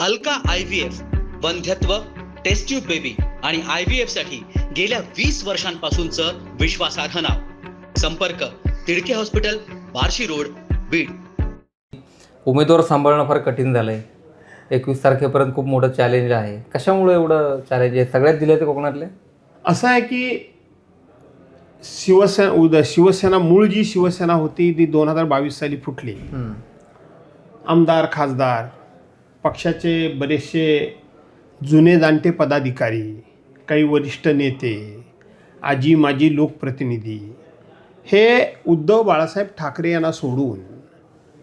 Alka I V F वंध्यत्व test tube baby आणि I V एफसाठी गेल्या वीस वर्षांपासूनचं विश्वासार्ह नाव. संपर्क तिडके हॉस्पिटल बार्शी रोड बीड. उमेदवार सांभाळणं फार कठीण झालं आहे एकवीस तारखेपर्यंत खूप मोठं चॅलेंज आहे. कशामुळे एवढं चॅलेंज आहे? सगळ्यात जिल्हे ते कोकणातले? असं आहे की शिवसेना उद शिवसेना मूळ जी शिवसेना होती ती दोन हजार बावीस साली फुटली. आमदार खासदार पक्षाचे बरेचसे जुने जाणते पदाधिकारी काही वरिष्ठ नेते आजी माजी लोकप्रतिनिधी हे उद्धव बाळासाहेब ठाकरे यांना सोडून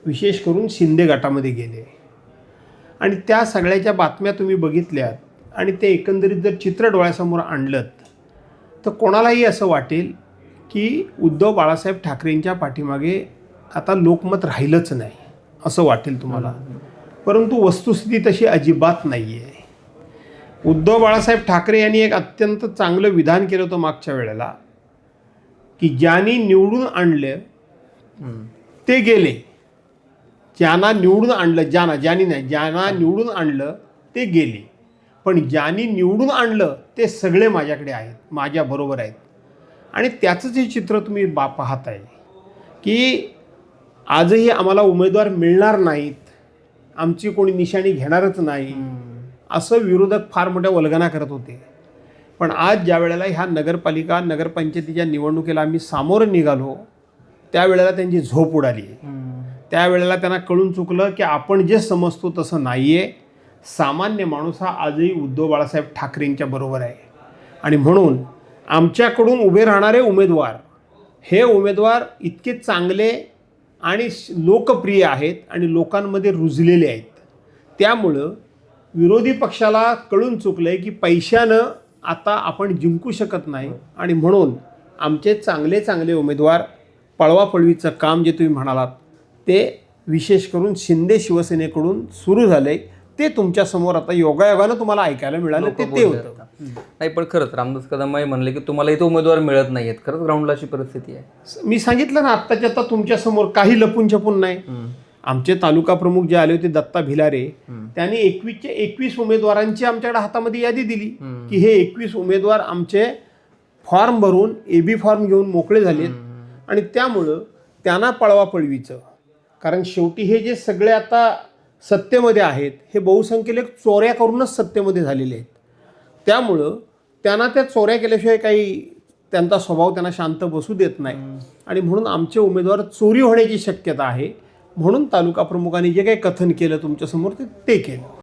विशेष करून शिंदे गटामध्ये गेले. आणि त्या सगळ्याच्या बातम्या तुम्ही बघितल्यात आणि ते एकंदरीत जर चित्र डोळ्यासमोर आणलं तर कोणालाही असं वाटेल की उद्धव बाळासाहेब ठाकरेंच्या पाठीमागे आता लोकमत राहिलंच नाही असं वाटेल तुम्हाला. परंतु वस्तुस्थिती तशी अजिबात नाही आहे उद्धव बाळासाहेब ठाकरे यांनी एक अत्यंत चांगलं विधान केलं होतं मागच्या वेळेला की ज्यांनी निवडून आणलं ते गेले. ज्यांना निवडून आणलं ज्यांना ज्यांनी नाही ज्यांना निवडून आणलं ते गेले. पण ज्यांनी निवडून आणलं ते सगळे माझ्याकडे आहेत माझ्याबरोबर आहेत. आणि त्याचंच हे चित्र तुम्ही बा पाहत आहे की आजही आम्हाला उमेदवार मिळणार नाहीत आमची कोणी निशाणी घेणारच नाही. असं विरोधक फार मोठ्या वल्गना करत होते. पण आज ज्या वेळेला ह्या नगरपालिका नगरपंचायतीच्या निवडणुकीला आम्ही सामोरं निघालो त्यावेळेला त्यांची झोप उडाली. त्यावेळेला त्यांना कळून चुकलं की आपण जे समजतो तसं नाही आहे सामान्य माणूस हा आजही उद्धव बाळासाहेब ठाकरेंच्या बरोबर आहे. आणि म्हणून आमच्याकडून उभे राहणारे उमेदवार हे उमेदवार इतके चांगले आणि श- लोकप्रिय आहेत आणि लोकांमध्ये रुजलेले आहेत. त्यामुळं विरोधी पक्षाला कळून चुकलं आहे की पैशानं आता आपण जिंकू शकत नाही आणि म्हणून आमचे चांगले चांगले उमेदवार पळवापळवीचं काम जे तुम्ही म्हणालात ते विशेष करून शिंदे शिवसेनेकडून सुरू झालं आहे ते तुमच्यासमोर आता योगायोगानं तुम्हाला ऐकायला मिळालं ते ते होतं. नाही पण खरंच रामदास कदम म्हणले की तुम्हाला इथे उमेदवार मिळत नाहीयेत. खरंच ग्राउंडला अशी परिस्थिती आहे. मी सांगितलं ना आत्ताच्या आता तुमच्यासमोर काही लपून छपून नाही आमचे तालुका प्रमुख जे आले होते दत्ता भिलारे त्यांनी एकवीसचे एकवीस उमेदवारांची आमच्याकडे हातामध्ये यादी दिली की हे एकवीस उमेदवार आमचे फॉर्म भरून ए बी फॉर्म घेऊन मोकळे झालेत. आणि त्यामुळं त्यांना पळवापळवीचं कारण शेवटी हे जे सगळे आता सत्तेमध्ये आहेत. हे बहुसंख्येने चोऱ्या करूनच सत्तेमध्ये झालेले आहेत. त्यामुळं त्यांना त्या चोऱ्या केल्याशिवाय काही त्यांचा स्वभाव त्यांना शांत बसू देत नाही. आणि म्हणून आमचे उमेदवार चोरी होण्याची शक्यता आहे. म्हणून तालुका प्रमुखांनी जे काही कथन केलं तुमच्यासमोर ते ते केलं.